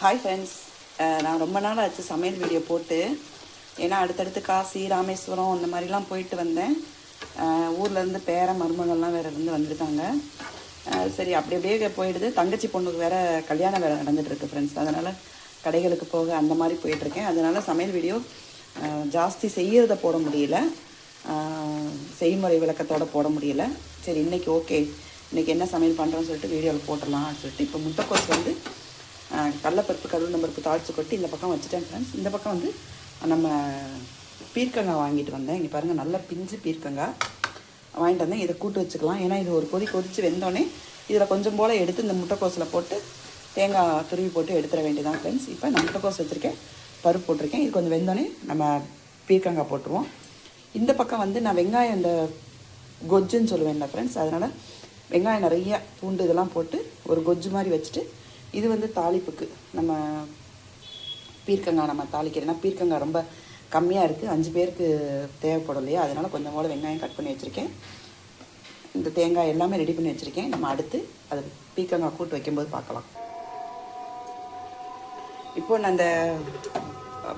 Hi friends நான் ரொம்ப நாள் ஆச்சு சமையல் வீடியோ போட்டு. ஏன்னா அடுத்தடுத்து காசி ராமேஸ்வரம் அந்த மாதிரிலாம் போயிட்டு வந்தேன். ஊர்லேருந்து பேர மருமகள்லாம் வேறு இருந்து வந்திருக்காங்க. சரி அப்படி அப்படியே போயிடுது. தங்கச்சி பொண்ணுக்கு வேறு கல்யாணம் வேறு நடந்துகிட்ருக்கு ஃப்ரெண்ட்ஸ் அதனால் கடைகளுக்கு போக அந்த மாதிரி போயிட்டுருக்கேன். அதனால் சமையல் வீடியோ ஜாஸ்தி செய்கிறத போட முடியல. செய்முறை விளக்கத்தோடு போட முடியல. சரி இன்றைக்கி ஓகே இன்னைக்கு என்ன சமையல் பண்ணுறோன்னு சொல்லிட்டு வீடியோவில் போட்டுடலாம் சொல்லிட்டு. இப்போ முட்டைக்கோஸ் வந்து கடலப்பருப்பு கருவேப்பிலை பருப்பு தாளித்து கொட்டி இந்த பக்கம் வச்சுட்டேன் ஃப்ரெண்ட்ஸ் இந்த பக்கம் வந்து நம்ம பீர்க்கங்காய் வாங்கிட்டு வந்தேன். இங்கே பாருங்கள் நல்லா பிஞ்சு பீர்க்கங்காய். வாங்கிட்டு வந்தேன். இதை கூட்டு வச்சுக்கலாம். ஏன்னா இது ஒரு கொதி கொதித்து வெந்தோடனே இதில் கொஞ்சம் போல் எடுத்து இந்த முட்டைக்கோஸில் போட்டு தேங்காய் துருவி போட்டு எடுத்துட வேண்டியதான் ஃப்ரெண்ட்ஸ் இப்போ நான் முட்டைக்கோஸ் வச்சுருக்கேன். பருப்பு போட்டிருக்கேன். இது கொஞ்சம் வெந்தோடனே நம்ம பீர்க்கங்காய் போட்டுருவோம். இந்த பக்கம் வந்து நான் வெங்காயம் இந்த கொஜ்ஜுன்னு சொல்லுவேன்ல ஃப்ரெண்ட்ஸ் அதனால் வெங்காயம் நிறைய பூண்டு இதெல்லாம் போட்டு ஒரு கொஜ்ஜு மாதிரி வச்சுட்டு இது வந்து தாளிப்புக்கு. நம்ம பீர்க்கங்காய் நம்ம தாளிக்கிறேன்னா பீர்க்கங்காய் ரொம்ப கம்மியாக இருக்குது அஞ்சு பேருக்கு தேவைப்படும் இல்லையா? அதனால் கொஞ்சம் போல் வெங்காயம் கட் பண்ணி வச்சுருக்கேன். இந்த தேங்காய் எல்லாமே ரெடி பண்ணி வச்சுருக்கேன். நம்ம அடுத்து அது பீர்க்கங்காய் கூட்டு வைக்கும்போது பார்க்கலாம். இப்போ நான் அந்த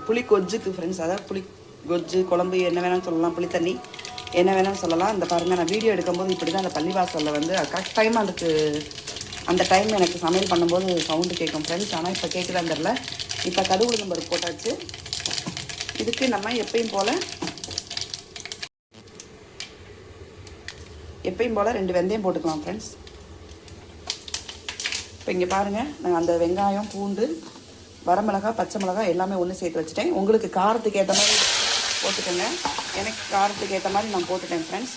புளி கொஜ்ஜுக்கு ஃப்ரெண்ட்ஸ் அதாவது புளி கொஜ்ஜு குழம்பு என்ன வேணாலும் சொல்லலாம் புளி தண்ணி என்ன வேணாலும் சொல்லலாம். இந்த பாருங்கள் நான் வீடியோ எடுக்கும்போது இப்படி தான் அந்த பள்ளிவாசலில் வந்து கரெக்ட் டைம் அதுக்கு அந்த டைம் எனக்கு சமையல் பண்ணும்போது சவுண்டு கேட்கும் ஃப்ரெண்ட்ஸ் ஆனால் இப்போ கேட்குதான் தெரில இப்போ கடுகு நம்பர் போட்டாச்சு. இதுக்கு நம்ம எப்பயும் போல் எப்பயும் போல் ரெண்டு வெந்தயம் போட்டுக்கலாம் ஃப்ரெண்ட்ஸ் இப்போ இங்கே பாருங்கள் நான் அந்த வெங்காயம் பூண்டு வரமிளகா பச்சை மிளகா எல்லாமே ஒன்று சேர்த்து வச்சுட்டேன். உங்களுக்கு காரத்துக்கு ஏற்ற மாதிரி போட்டுக்கோங்க. எனக்கு காரத்துக்கு ஏற்ற மாதிரி நான் போட்டுட்டேன் ஃப்ரெண்ட்ஸ்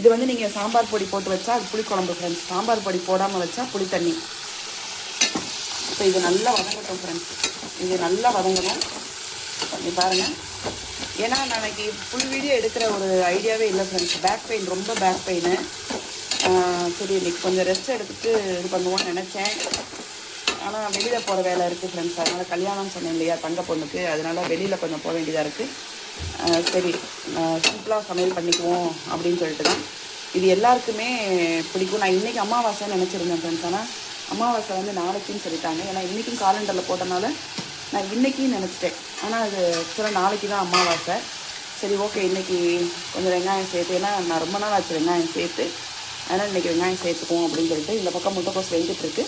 இது வந்து நீங்கள் சாம்பார் பொடி போட்டு வச்சா அது புளிக்குழம்பு ஃப்ரெண்ட்ஸ் சாம்பார் பொடி போடாமல் வச்சா புளி தண்ணி. இப்போ இது நல்லா வதங்கட்டும் ஃப்ரெண்ட்ஸ் இது நல்லா வதங்கணும். பண்ணி பாருங்கள் ஏன்னா நாளைக்கு ஃபுல் வீடியோ எடுக்கிற ஒரு ஐடியாவே இல்லை ஃப்ரெண்ட்ஸ் பேக் பெயின் ரொம்ப பேக் பெயின் சரி இன்னைக்கு கொஞ்சம் ரெஸ்ட் எடுத்துட்டு இது பண்ணுவோன்னு நினச்சேன். ஆனால் வெளியில் போகிற வேலை இருக்குது ஃப்ரெண்ட்ஸ் அதனால் கல்யாணம் சொன்னேன் இல்லையா தங்க பொண்ணுக்கு. அதனால் வெளியில் கொஞ்சம் போக வேண்டியதாக இருக்குது சரி சிம்பிளாக சமையல் பண்ணிக்குவோம் அப்படின்னு சொல்லிட்டு தான். இது எல்லாருக்குமே பிடிக்கும். நான் இன்றைக்கி அமாவாசைன்னு நினச்சிருந்தேன் ஃப்ரெண்ட்ஸ் ஆனால் அமாவாசை வந்து நாளைக்குன்னு சொல்லிட்டாங்க. ஏன்னா இன்றைக்கும் காலண்டரில் போட்டனால நான் இன்றைக்கின்னு நினச்சிட்டேன். ஆனால் அது ஆக்சுவலாக நாளைக்கு தான் அமாவாசை. சரி ஓகே இன்றைக்கி கொஞ்சம் வெங்காயம் சேர்த்து ஏன்னா நான் ரொம்ப நாள் ஆச்சு வெங்காயம் சேர்த்து. அதனால் இன்றைக்கி வெங்காயம் சேர்த்துக்குவோம் அப்படின்னு சொல்லிட்டு இந்த பக்கம் முட்டைக்கோஸ் வெந்துட்டுருக்கு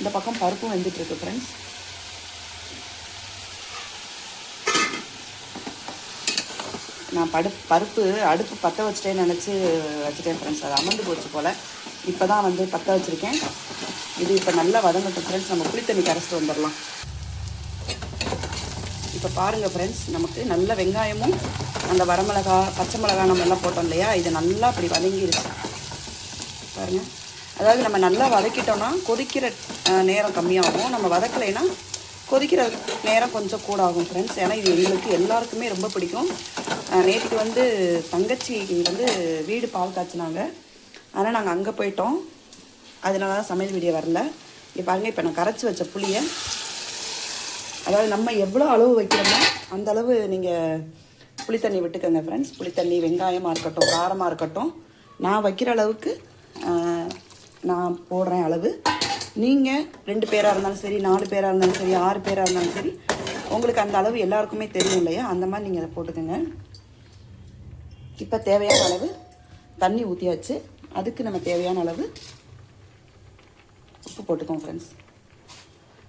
இந்த பக்கம் பருப்பும் வெந்துட்டுருக்கு ஃப்ரெண்ட்ஸ் நான் படு பருப்பு அடுப்பு பற்ற வச்சுட்டேன்னு நினச்சி வச்சுட்டேன் ஃப்ரெண்ட்ஸ் அது அமர்ந்து போச்சு போல். இப்போ தான் வந்து பற்ற வச்சுருக்கேன். இது இப்போ நல்லா வதங்கட்டும் ஃப்ரெண்ட்ஸ் நம்ம புளித்தண்ணி கரைச்சிட்டு வந்துடலாம். இப்போ பாருங்கள் ஃப்ரெண்ட்ஸ் நமக்கு நல்ல வெங்காயமும் அந்த வரமிளகா பச்சை மிளகா நம்ம எல்லாம் போட்டோம் இல்லையா? இது நல்லா அப்படி வதங்கிருச்சு. பாருங்கள் அதாவது நம்ம நல்லா வதக்கிட்டோம்னா கொதிக்கிற நேரம் கம்மியாகும். நம்ம வதக்கலைன்னா கொதிக்கிற நேரம் கொஞ்சம் கூட ஆகும் ஃப்ரெண்ட்ஸ் ஏன்னா இது எங்களுக்கு எல்லாருக்குமே ரொம்ப பிடிக்கும். நேற்றுக்கு வந்து தங்கச்சி வந்து வீடு பால் காய்ச்சினாங்க. ஆனால் நாங்கள் அங்கே போயிட்டோம். அதனால தான் சமையல் வீடியோ வரல. இப்போ பாருங்கள் இப்போ நான் கரைச்சி வச்ச புளியை. அதாவது நம்ம எவ்வளோ அளவு வைக்கிறோமோ அந்த அளவு நீங்கள் தண்ணி விட்டுக்கோங்க ஃப்ரெண்ட்ஸ் புளித்தண்ணி வெங்காயமாக இருக்கட்டும் காரமாக இருக்கட்டும். நான் வைக்கிற அளவுக்கு நான் போடுறேன் அளவு. நீங்கள் ரெண்டு பேராக இருந்தாலும் சரி நாலு பேராக இருந்தாலும் சரி ஆறு பேராக இருந்தாலும் சரி உங்களுக்கு அந்த அளவு எல்லாருக்குமே தெரியும் இல்லையா? அந்த மாதிரி நீங்கள் அதை போட்டுக்கோங்க. இப்போ தேவையான அளவு தண்ணி ஊற்றியாச்சு அதுக்கு நம்ம தேவையான அளவு உப்பு போட்டுக்கோம் ஃப்ரெண்ட்ஸ்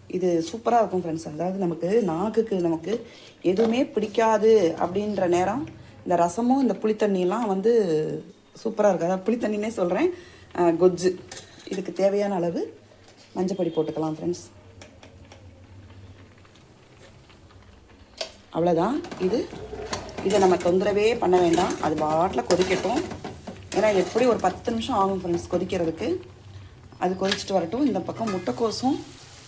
இது சூப்பராக இருக்கும் ஃப்ரெண்ட்ஸ் அதாவது நமக்கு நாக்குக்கு நமக்கு எதுவுமே பிடிக்காது அப்படின்ற நேரம் இந்த ரசமும் இந்த புளித்தண்ணிலாம் வந்து சூப்பராக இருக்குது அதாவது புளித்தண்ணினே சொல்கிறேன் கொஜ்ஜு. இதுக்கு தேவையான அளவு மஞ்சப்பொடி போட்டுக்கலாம் ஃப்ரெண்ட்ஸ் அவ்வளோதான் இது இதை நம்ம தொந்தரவே பண்ண வேண்டாம். அது பாட்டில் கொதிக்கட்டும். ஏன்னா இது எப்படி ஒரு பத்து நிமிஷம் ஆகும் ஃப்ரெண்ட்ஸ் கொதிக்கிறதுக்கு. அது கொதிச்சுட்டு வரட்டும். இந்த பக்கம் முட்டைக்கோசும்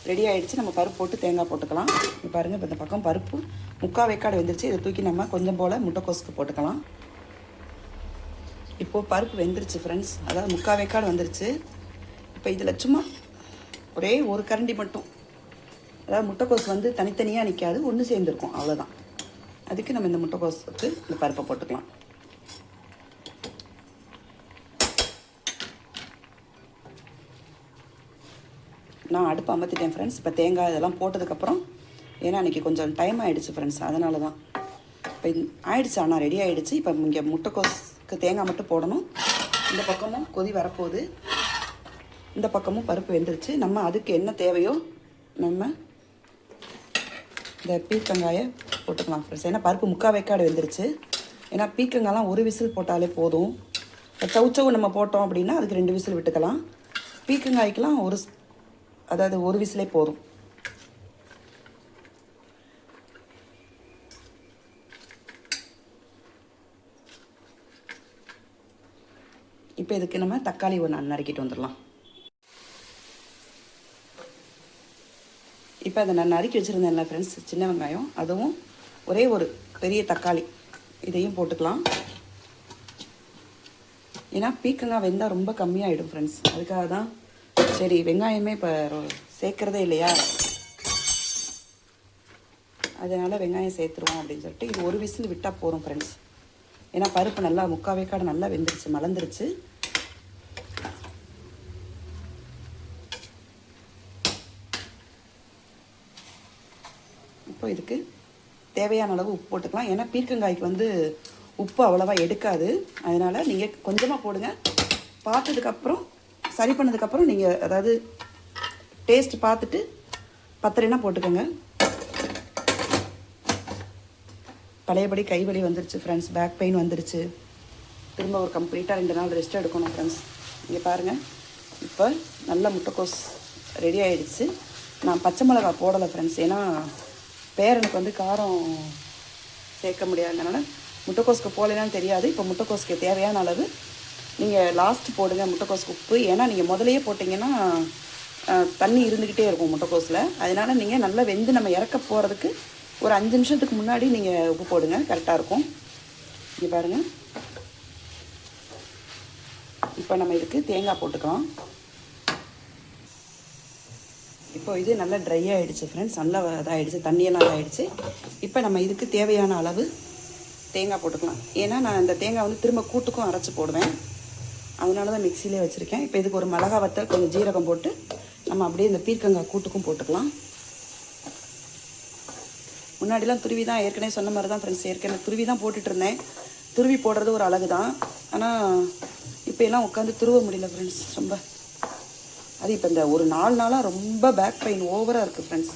ரெடி ஆகிடுச்சு நம்ம பருப்பு போட்டு தேங்காய் போட்டுக்கலாம். இப்போ பாருங்கள் இப்போ இந்த பக்கம் பருப்பு. முக்கால் வேக்காடு வெந்துருச்சு. இதை தூக்கி நம்ம கொஞ்சம் போல் முட்டைக்கோசுக்கு போட்டுக்கலாம். இப்போது பருப்பு வெந்துருச்சு ஃப்ரெண்ட்ஸ் அதாவது முக்கால் வேக்காடு வந்துருச்சு. இப்போ இதில் சும்மா ஒரே ஒரு கரண்டி மட்டும். அதாவது முட்டைக்கோஸ் வந்து தனித்தனியாக நிற்காது ஒன்று சேர்ந்துருக்கும். அவ்வளோதான் அதுக்கு நம்ம இந்த முட்டைக்கோஸுக்கு இந்த பருப்பை போட்டுக்கலாம். நான் அடுப்பு அமர்த்திட்டேன் ஃப்ரெண்ட்ஸ் இப்போ தேங்காய் இதெல்லாம் போட்டதுக்கப்புறம் ஏன்னா அன்றைக்கி கொஞ்சம் டைம் ஆகிடுச்சு ஃப்ரெண்ட்ஸ் அதனால தான் இப்போ ஆயிடுச்சு. ஆனால் ரெடி ஆகிடுச்சு இப்போ இங்கே முட்டைக்கோஸ்க்கு தேங்காய் மட்டும் போடணும். இந்த பக்கமும் கொதி வரப்போகுது. இந்த பக்கமும் பருப்பு வெந்துருச்சு. நம்ம அதுக்கு என்ன தேவையோ நம்ம இந்த பீர்க்கங்காயை போட்டுக்கலாம் ஃப்ரெண்ட்ஸ் ஏன்னா பருப்பு முக்கால் வைக்காடு வெந்துருச்சு. ஏன்னா பீக்கங்காலாம் ஒரு விசில் போட்டாலே போதும். இப்போ சவுச்சவு நம்ம போட்டோம் அப்படின்னா அதுக்கு ரெண்டு விசில் விட்டுக்கலாம். பீக்கங்காய்க்கெலாம் ஒரு அதாவது ஒரு விசிலே போதும். இப்போ இதுக்கு நம்ம தக்காளி ஒன்று நறுக்கிட்டு வந்துடலாம். இப்போ அதை நான் நறுக்கி வச்சுருந்தேன்ல ஃப்ரெண்ட்ஸ் சின்ன வெங்காயம். அதுவும் ஒரே ஒரு பெரிய தக்காளி. இதையும் போட்டுக்கலாம். ஏன்னா பீக்கங்காய் வெந்தால் ரொம்ப கம்மியாகிடும் ஃப்ரெண்ட்ஸ் அதுக்காக தான் சரி வெங்காயமே இப்போ சேர்க்குறதே இல்லையா? அதனால் வெங்காயம் சேர்த்துருவோம் அப்படின்னு சொல்லிட்டு இது ஒரு விசில் விட்டால் போகிறோம் ஃப்ரெண்ட்ஸ் ஏன்னா பருப்பு நல்லா முக்கால் வேக்காடு நல்லா வெந்துருச்சு மலர்ந்துருச்சு. இப்போ இதுக்கு தேவையான அளவு உப்பு போட்டுக்கலாம். ஏன்னா பீர்க்கங்காய்க்கு வந்து உப்பு அவ்வளோவா எடுக்காது. அதனால் நீங்கள் கொஞ்சமாக போடுங்க. பார்த்ததுக்கப்புறம் சரி பண்ணதுக்கப்புறம் நீங்கள் அதாவது டேஸ்ட் பார்த்துட்டு பத்தரைனா போட்டுக்கோங்க. பழையபடி கைவலி வந்துருச்சு ஃப்ரெண்ட்ஸ் பேக் பெயின் வந்துருச்சு. திரும்ப ஒரு கம்ப்ளீட்டாக ரெண்டு நாள் ரெஸ்ட் எடுக்கணும் ஃப்ரெண்ட்ஸ் இங்கே பாருங்கள் இப்போ நல்ல முட்டைக்கோஸ் ரெடி ஆகிடுச்சு நான் பச்சை மிளகா போடலை ஃப்ரெண்ட்ஸ் ஏன்னா பேரனுக்கு வந்து காரம் சேர்க்க முடியாதனால முட்டைக்கோஸ்க்கு போடலைனாலும் தெரியாது. இப்போ முட்டைக்கோஸ்க்கு தேவையான அளவு. நீங்கள் லாஸ்ட் போடுங்க முட்டைக்கோஸ்க்கு உப்பு. ஏன்னா நீங்கள் முதலையே போட்டிங்கன்னா தண்ணி இருந்துக்கிட்டே இருக்கும் முட்டைக்கோஸில். அதனால் நீங்கள் நல்லா வெந்து நம்ம இறக்க போகிறதுக்கு ஒரு அஞ்சு நிமிஷத்துக்கு முன்னாடி நீங்கள் உப்பு போடுங்க. கரெக்டாக இருக்கும். இங்கே பாருங்கள் இப்போ நம்ம இதுக்கு தேங்காய் போட்டுக்கலாம். இப்போ இது நல்லா ட்ரை ஆகிடுச்சு ஃப்ரெண்ட்ஸ் நல்லா இதாகிடுச்சு தண்ணியெல்லாம் இதாகிடுச்சு இப்போ நம்ம இதுக்கு தேவையான அளவு தேங்காய் போட்டுக்கலாம். ஏன்னா நான் இந்த தேங்காய் வந்து திரும்ப கூட்டுக்கும் அரைச்சி போடுவேன். அதனால தான் மிக்சிலே வச்சுருக்கேன். இப்போ இதுக்கு ஒரு மிளகா வத்தல் கொஞ்சம் ஜீரகம் போட்டு நம்ம அப்படியே இந்த பீர்க்கங்காய் கூட்டுக்கும் போட்டுக்கலாம். முன்னாடிலாம் துருவி தான் ஏற்கனவே சொன்ன மாதிரி தான் ஃப்ரெண்ட்ஸ் ஏற்கனவே துருவி தான் போட்டுட்டு இருந்தேன். துருவி போடுறது ஒரு அழகு தான் ஆனால் இப்போ எல்லாம் உட்காந்து துருவ முடியல ஃப்ரெண்ட்ஸ் ரொம்ப அது இப்போ இந்த ஒரு நாலு நாளாக ரொம்ப பேக் பெயின் ஓவராக இருக்குது ஃப்ரெண்ட்ஸ்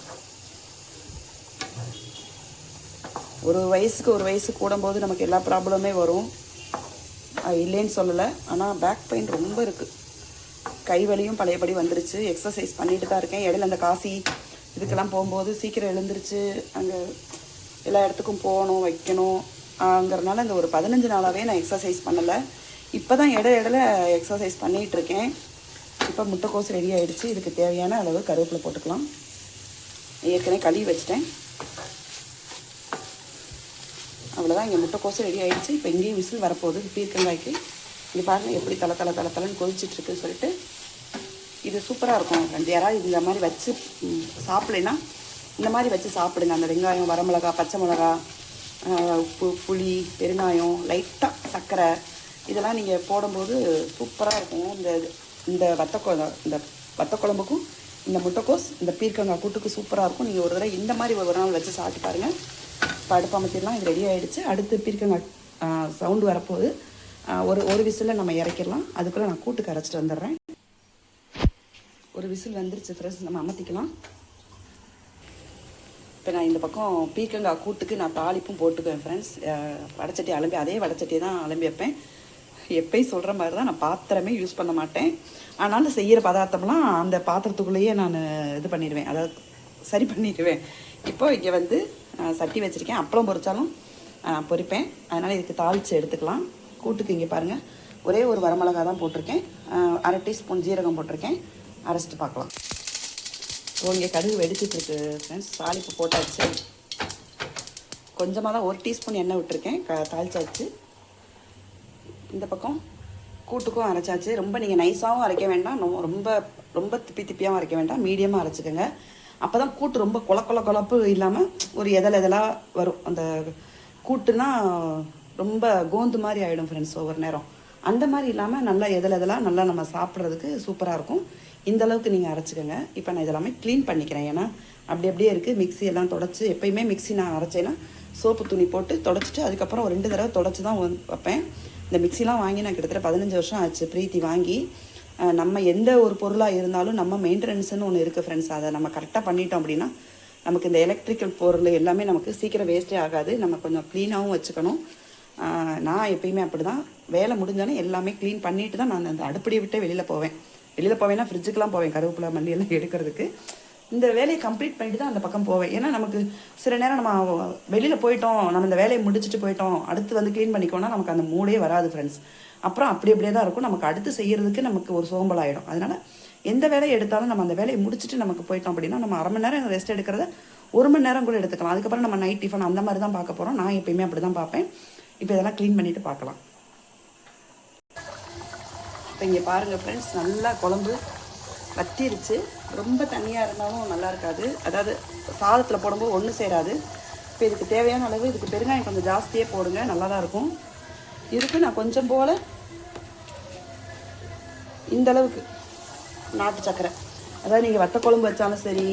ஒரு வயசுக்கு ஒரு வயசு கூடும்போது நமக்கு எல்லா ப்ராப்ளமே வரும். அது இல்லைன்னு சொல்லலை ஆனால் பேக் பெயின் ரொம்ப இருக்குது கை வலியும் பழையபடி வந்துருச்சு. எக்ஸசைஸ் பண்ணிட்டு தான் இருக்கேன். இடையில அந்த காசி இதுக்கெல்லாம் போகும்போது சீக்கிரம் எழுந்திருச்சு அங்கே எல்லா இடத்துக்கும் போகணும் வைக்கணும். ஆங்கிறனால இந்த ஒரு பதினஞ்சு நாளாகவே நான் எக்ஸசைஸ் பண்ணலை. இப்போ தான் இட இடையில எக்ஸசைஸ் பண்ணிகிட்ருக்கேன் இப்போ முட்டைக்கோஸ் ரெடி ஆகிடுச்சு இதுக்கு தேவையான அளவு கருவேப்பிலை போட்டுக்கலாம். ஏற்கனவே கழுவி வச்சிட்டேன். அவ்வளோதான் இங்கே முட்டைக்கோஸ் ரெடி ஆகிடுச்சு இப்போ இங்கேயும் விசில் வரப்போகுது. பீர்க்கங்காய்க்கு இங்கே பாருங்கள் எப்படி தலை தலை தலை தலைன்னு கொதிச்சிட்ருக்குன்னு சொல்லிட்டு. இது சூப்பராக இருக்கும். ரெண்டு யாராவது இந்த மாதிரி வச்சு சாப்பிடலைன்னா இந்த மாதிரி வச்சு சாப்பிடுங்க. அந்த வெங்காயம் வரமிளகா பச்சை மிளகா உப்பு புளி பெருங்காயம் லைட்டாக சர்க்கரை. இதெல்லாம் நீங்கள் போடும்போது சூப்பராக இருக்கும். இந்த இந்த வத்த இந்த வத்த குழம்புக்கும் இந்த முட்டைக்கோஸ் இந்த பீர்க்கங்காய் கூட்டுக்கு சூப்பராக இருக்கும். நீங்கள் ஒரு தடவை இந்த மாதிரி ஒரு நாள் வச்சு சாப்பிட்டு பாருங்கள் இப்போ அடுப்பு அமைத்திடலாம் இது ரெடி ஆகிடுச்சு அடுத்து பீர்க்கங்காய் சவுண்டு வரப்போகுது. ஒரு ஒரு விசிலில் நம்ம இறக்கிடலாம். அதுக்குள்ளே நான் கூட்டுக்கு அரைச்சிட்டு வந்துடுறேன். ஒரு விசில் வந்துருச்சு. ஃப்ரெஷ் நம்ம அமர்த்திக்கலாம். இப்போ நான் இந்த பக்கம் பீர்க்கங்காய் கூட்டுக்கு நான் தாளிப்பும் போட்டுக்குவேன் ஃப்ரெண்ட்ஸ் வடச்சட்டி அலம்பி அதே வடச்சட்டி தான் அலம்பி வைப்பேன். எப்பயும் சொல்கிற மாதிரி தான் நான் பாத்திரமே யூஸ் பண்ண மாட்டேன். ஆனாலும் செய்கிற பதார்த்தம்லாம் அந்த பாத்திரத்துக்குள்ளேயே நான் இது பண்ணிடுவேன். அதாவது சரி பண்ணிடுவேன். இப்போ இங்கே வந்து சட்டி வச்சுருக்கேன். அப்பளம் பொறிச்சாலும் பொறிப்பேன் பொரிப்பேன். அதனால் இதுக்கு தாளித்து எடுத்துக்கலாம். கூட்டுக்கு இங்கே பாருங்கள் ஒரே ஒரு வரமிளகா தான் போட்டிருக்கேன். அரை டீஸ்பூன் ஜீரகம் போட்டிருக்கேன். அரைச்சிட்டு பார்க்கலாம். இப்போ இங்கே கடுகு வெடிச்சிட்ருக்கு ஃப்ரெண்ட்ஸ் தாளிப்பு போட்டாச்சு. கொஞ்சமாக தான் ஒரு டீஸ்பூன் எண்ணெய் விட்டுருக்கேன். க தாளிச்சாச்சு. இந்த பக்கம் கூட்டுக்கும் அரைச்சாச்சு. ரொம்ப நீங்கள் நைஸாகவும் அரைக்க வேண்டாம். ரொம்ப ரொம்ப திப்பி திப்பியாகவும் அரைக்க வேண்டாம். மீடியமாக அரைச்சிக்கோங்க. அப்போ தான் கூட்டு ரொம்ப கொல கொல கொலப்பு இல்லாமல் ஒரு எதல் எதலாக வரும். அந்த கூட்டுனா ரொம்ப கோந்து மாதிரி ஆகிடும் ஃப்ரெண்ட்ஸ் ஒவ்வொரு நேரம். அந்த மாதிரி இல்லாமல் நல்லா எதில் எதெல்லாம் நல்லா நம்ம சாப்பிட்றதுக்கு சூப்பராக இருக்கும். இந்த அளவுக்கு நீங்கள் அரைச்சிக்கோங்க. இப்போ நான் இதெல்லாமே க்ளீன் பண்ணிக்கிறேன். ஏன்னா அப்படி அப்படியே இருக்குது மிக்ஸி எல்லாம் தொடச்சி எப்பயுமே மிக்ஸி நான் அரைச்சேன்னா சோப்பு துணி போட்டு தொடச்சிட்டு அதுக்கப்புறம் ஒரு ரெண்டு தடவை தொடச்சி தான் வந்து வைப்பேன். இந்த மிக்ஸிலாம் வாங்கி நான் கிட்டத்தட்ட பதினஞ்சு வருஷம் ஆச்சு. பிரீத்தி வாங்கி நம்ம எந்த ஒரு பொருளாக இருந்தாலும் நம்ம மெயின்டெனன்ஸ்னு ஒன்று இருக்குது ஃப்ரெண்ட்ஸ் அதை நம்ம கரெக்டாக பண்ணிட்டோம் அப்படின்னா நமக்கு இந்த எலக்ட்ரிக்கல் பொருள் எல்லாமே நமக்கு சீக்கிரம் வேஸ்ட்டே ஆகாது. நம்ம கொஞ்சம் க்ளீனாகவும் வச்சுக்கணும். நான் எப்பயுமே அப்படி தான் வேலை முடிஞ்சோன்னே எல்லாமே க்ளீன் பண்ணிட்டு தான் நான் அந்த அடுப்படியை விட்டே வெளியில் போவேன். வெளியில் போவேன்னா ஃப்ரிட்ஜுக்கெலாம் போவேன். கருவேப்பிலை மல்லி எல்லாம் எடுக்கிறதுக்கு. இந்த வேலையை கம்ப்ளீட் பண்ணிட்டு தான் அந்த பக்கம் போவேன். ஏன்னா நமக்கு சில நேரம் நம்ம வெளியில் போயிட்டோம் நம்ம இந்த வேலையை முடிச்சுட்டு போயிட்டோம் அடுத்து வந்து க்ளீன் பண்ணிக்கோன்னா நமக்கு அந்த மூடே வராது ஃப்ரெண்ட்ஸ் அப்புறம் அப்படி அப்படியே தான் இருக்கும். நமக்கு அடுத்து செய்கிறதுக்கு நமக்கு ஒரு சோம்பலாயிடும் அதனால் எந்த வேலையை எடுத்தாலும் நம்ம அந்த வேலையை முடிச்சுட்டு நமக்கு போயிட்டோம் அப்படின்னா நம்ம அரை மணி நேரம் ரெஸ்ட் எடுக்கிறத ஒரு மணி நேரம் கூட எடுத்துக்கலாம். அதுக்கப்புறம் நம்ம நைட் டிஃபன் அந்த மாதிரி தான் பார்க்க போகிறோம் நான் எப்பயுமே அப்படி தான் பார்ப்பேன். இப்போ இதெல்லாம் க்ளீன் பண்ணிவிட்டு பார்க்கலாம். இப்போ இங்கே பாருங்கள் ஃப்ரெண்ட்ஸ் நல்லா குழம்பு. வத்திருச்சு. ரொம்ப தண்ணியாக இருந்தாலும் நல்லா இருக்காது. அதாவது சாதத்தில் போடும்போது ஒன்றும் சேராது. இப்போ இதுக்கு தேவையான அளவு இதுக்கு பெருங்காயம் கொஞ்சம் ஜாஸ்தியே போடுங்க நல்லா தான் இருக்கும். இதுக்கு நான் கொஞ்சம் போல். இந்த அளவுக்கு நாட்டு சக்கரை. அதாவது நீங்கள் வத்த குழம்பு வச்சாலும் சரி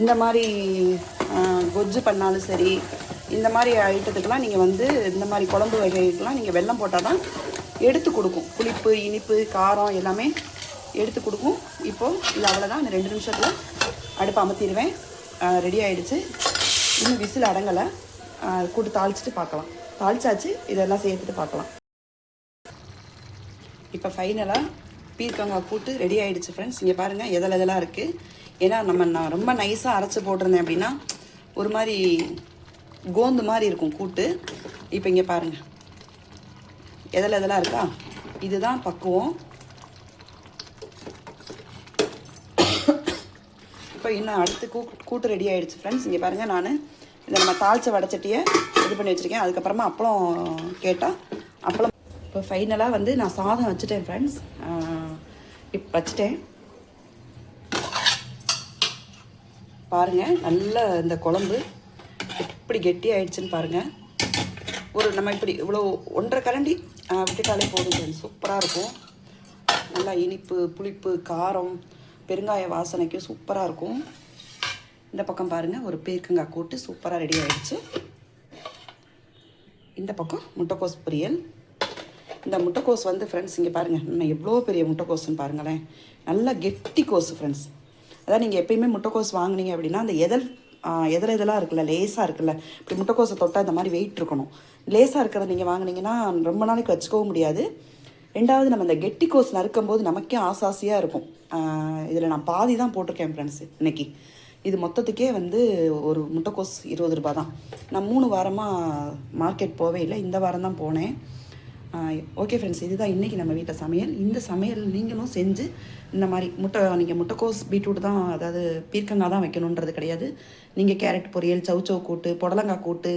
இந்த மாதிரி கொஜ்ஜு பண்ணாலும் சரி இந்த மாதிரி ஐட்டத்துக்கெலாம் நீங்கள் வந்து இந்த மாதிரி குழம்பு வகைக்கெல்லாம் நீங்கள் வெல்லம் போட்டால் தான் எடுத்து கொடுக்கும். புளிப்பு இனிப்பு காரம் எல்லாமே எடுத்து கொடுக்கும். இப்போது இது அவ்வளோதான் இந்த ரெண்டு நிமிஷத்தில் அடுப்பை அமர்த்திடுவேன் ரெடி ஆகிடுச்சு இன்னும் விசில் அடங்கலை. கூட்டு தாளிச்சிட்டு பார்க்கலாம். தாளிச்சாச்சு. இதெல்லாம் சேர்த்துட்டு பார்க்கலாம். இப்போ ஃபைனலாக பீர்க்கங்காய் கூட்டு ரெடி ஆகிடுச்சு ஃப்ரெண்ட்ஸ் இங்கே பாருங்கள் எதில் இதெல்லாம் இருக்குது ஏன்னா நம்ம நான் ரொம்ப நைஸாக அரைச்சி போட்டிருந்தேன் அப்படின்னா ஒரு மாதிரி கோந்து மாதிரி இருக்கும் கூட்டு. இப்போ இங்கே பாருங்கள் எதில் எதெல்லாம் இருக்கா? இதுதான் பக்குவம். இப்போ இன்னும் அடுத்து கூ கூட்டு ரெடி ஆகிடுச்சு ஃப்ரெண்ட்ஸ் இங்கே பாருங்கள் நான் இந்த நம்ம தாளிச்ச வடச்சட்டியை இது பண்ணி வச்சுருக்கேன். அதுக்கப்புறமா அப்பளம் கேட்டால் அப்பளம். இப்போ ஃபைனலாக வந்து நான் சாதம் வச்சுட்டேன் ஃப்ரெண்ட்ஸ் இப்போ வச்சுட்டேன். பாருங்கள் நல்ல இந்த குழம்பு எப்படி கெட்டி ஆயிடுச்சுன்னு பாருங்கள் ஒரு நம்ம இப்படி இவ்வளோ ஒன்றரை கரண்டி விட்டுட்டாலே போதும் ஃப்ரெண்ட்ஸ் சூப்பராக இருக்கும். நல்லா இனிப்பு புளிப்பு காரம் பெருங்காய வாசனைக்கு சூப்பராக இருக்கும். இந்த பக்கம் பாருங்கள் ஒரு பேருக்கங்காய் கூட்டு சூப்பராக ரெடி ஆகிடுச்சு இந்த பக்கம் முட்டைக்கோஸ் பொரியல். இந்த முட்டைக்கோஸ் வந்து ஃப்ரெண்ட்ஸ் இங்கே பாருங்கள் இன்னும் எவ்வளோ பெரிய முட்டைக்கோஸ்ன்னு பாருங்களேன். நல்லா கெட்டி கோஸ் ஃப்ரெண்ட்ஸ் அதான் நீங்கள் எப்பயுமே முட்டைக்கோஸ் வாங்குனீங்க அப்படின்னா அந்த எதல் எதில் இதெல்லாம் இருக்குல்ல லேசாக இருக்குல்ல இப்படி முட்டைக்கோஸை தொட்டால் இந்த மாதிரி வெயிட் இருக்கணும். லேசாக இருக்கிறத நீங்கள் வாங்குனீங்கன்னா ரொம்ப நாளைக்கு வச்சுக்கவும் முடியாது. ரெண்டாவது நம்ம இந்த கெட்டி கோஸ் நறுக்கும்போது நமக்கே ஆசாசியாக இருக்கும். இதில் நான் பாதி தான் போட்டிருக்கேன் ஃப்ரெண்ட்ஸ் இன்னைக்கு. இது மொத்தத்துக்கே வந்து ஒரு முட்டைக்கோஸ் இருபது ரூபா தான். நான் மூணு வாரமாக மார்க்கெட் போவே இல்லை. இந்த வாரம் தான் போனேன். ஓகே ஃப்ரெண்ட்ஸ் இதுதான் இன்றைக்கி நம்ம வீட்டில் சமையல். இந்த சமையல் நீங்களும் செஞ்சு இந்த மாதிரி முட்டை நீங்கள் முட்டைக்கோஸ் பீட்ரூட் தான் அதாவது பீர்க்கங்காய் தான் வைக்கணுன்றது கிடையாது. நீங்கள் கேரட் பொரியல் சவுச்சவு கூட்டு புடலங்காய் கூட்டு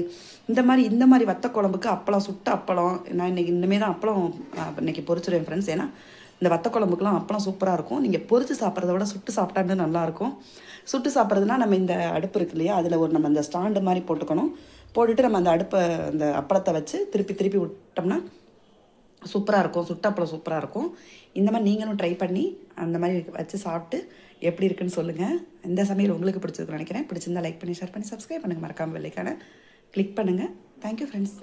இந்த மாதிரி இந்த மாதிரி வத்த குழம்புக்கு அப்பளம் சுட்ட அப்பளம் நான் இன்றைக்கி இனிமேல் தான் அப்பளம் இன்றைக்கி இன்னைக்கு பொரிச்சிடுவேன் ஃப்ரெண்ட்ஸ் ஏன்னா இந்த வத்த குழம்புக்குலாம் அப்பளம் சூப்பராக இருக்கும். நீங்கள் பொரித்து சாப்பிட்றத விட சுட்டு சாப்பிட்டா நல்லாயிருக்கும் சுட்டு சாப்பிட்றதுனா நம்ம இந்த அடுப்பு இருக்கு இல்லையா அதில் ஒரு நம்ம இந்த ஸ்டாண்டு மாதிரி போட்டுக்கணும். போட்டுட்டு நம்ம அந்த அடுப்பை அந்த அப்பளத்தை வச்சு திருப்பி திருப்பி விட்டோம்னா சூப்பராக இருக்கும் சுட்டப்பளம் சூப்பராக இருக்கும் இந்த மாதிரி நீங்களும் ட்ரை பண்ணி அந்த மாதிரி வச்சு சாப்பிட்டு எப்படி இருக்குன்னு சொல்லுங்கள் இந்த சமையல் உங்களுக்கு பிடிச்சிருக்குன்னு நினைக்கிறேன். பிடிச்சிருந்தா லைக் பண்ணி ஷேர் பண்ணி சப்ஸ்கிரைப் பண்ணுங்கள் மறக்காமல் வெள்ளைக்கான கிளிக் பண்ணுங்கள் தேங்க்யூ ஃப்ரெண்ட்ஸ்